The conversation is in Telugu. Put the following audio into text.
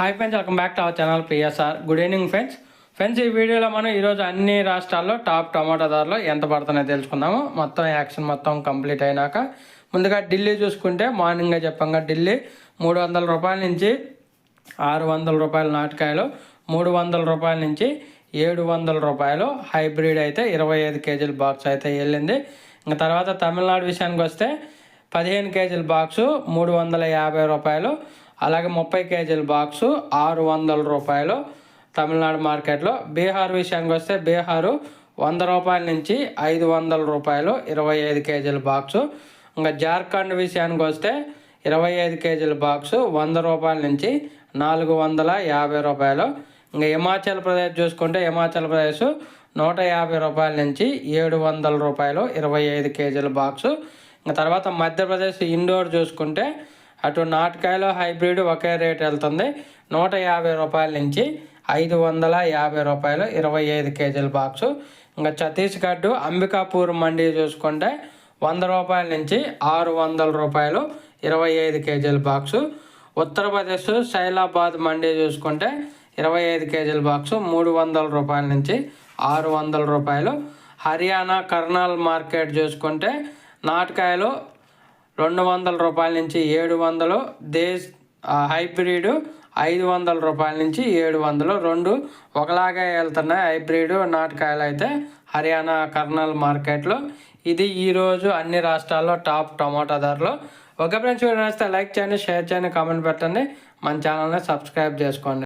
Hi friends welcome back to our channel PSR good evening friends friends ఈ వీడియోలో మనం ఈరోజు అన్ని రాష్ట్రాల్లో టాప్ టమాటా ధరలు ఎంత పడుతున్నాయో తెలుసుకుందాము. మొత్తం యాక్షన్ మొత్తం కంప్లీట్ అయినాక ముందుగా ఢిల్లీ చూసుకుంటే మార్నింగే చెప్పంగా ఢిల్లీ మూడు వందల రూపాయల నుంచి ఆరు వందల రూపాయల నాటికాయలు మూడు వందల రూపాయల నుంచి ఏడు వందల రూపాయలు. హైబ్రిడ్ అయితే ఇరవై ఐదు కేజీల బాక్స్ అయితే వెళ్ళింది. ఇంకా తర్వాత తమిళనాడు విషయానికి వస్తే పదిహేను కేజీల బాక్సు మూడు వందల యాభై రూపాయలు. అలాగే ముప్పై కేజీల బాక్సు ఆరు వందల రూపాయలు తమిళనాడు మార్కెట్లో. బీహార్ విషయానికి వస్తే బీహారు వంద రూపాయల నుంచి ఐదు వందల రూపాయలు ఇరవై ఐదు కేజీల బాక్సు. ఇంకా జార్ఖండ్ విషయానికి వస్తే ఇరవై ఐదు కేజీల బాక్సు వంద రూపాయల నుంచి నాలుగు వందల యాభై రూపాయలు. ఇంకా హిమాచల్ ప్రదేశ్ చూసుకుంటే హిమాచల్ ప్రదేశ్ నూట యాభై రూపాయల నుంచి ఏడు వందల రూపాయలు ఇరవై ఐదు కేజీల బాక్సు. ఇంకా తర్వాత మధ్యప్రదేశ్ ఇండోర్ చూసుకుంటే అటు నాటకాయలు హైబ్రిడ్ ఒకే రేట్ వెళ్తుంది. నూట యాభై రూపాయల నుంచి ఐదు వందల యాభై రూపాయలు ఇరవై ఐదు కేజీల బాక్సు. ఇంకా ఛత్తీస్గఢ్ అంబికాపూర్ మండీ చూసుకుంటే వంద రూపాయల నుంచి ఆరు వందల రూపాయలు ఇరవై ఐదు కేజీల బాక్సు. ఉత్తరప్రదేశ్ శైలాబాద్ మండీ చూసుకుంటే ఇరవై ఐదు కేజీల బాక్సు మూడు వందల రూపాయల నుంచి ఆరు వందల రూపాయలు. హర్యానా కర్నాల్ మార్కెట్ చూసుకుంటే నాటకాయలు రెండు వందల రూపాయల నుంచి ఏడు వందలు దేశ్ హైబ్రిడ్ ఐదు వందల రూపాయల నుంచి ఏడు వందలు. రెండు ఒకలాగే వెళ్తున్నాయి హైబ్రిడ్ నాటకాయలు అయితే హర్యానా కర్నల్ మార్కెట్లో. ఇది ఈరోజు అన్ని రాష్ట్రాల్లో టాప్ టమాటా ధరలు. ఒక ఫ్రెండ్స్ వీడియో నచ్చితే లైక్ చేయండి షేర్ చేయండి కామెంట్ పెట్టండి. మన ఛానల్ని సబ్స్క్రైబ్ చేసుకోండి.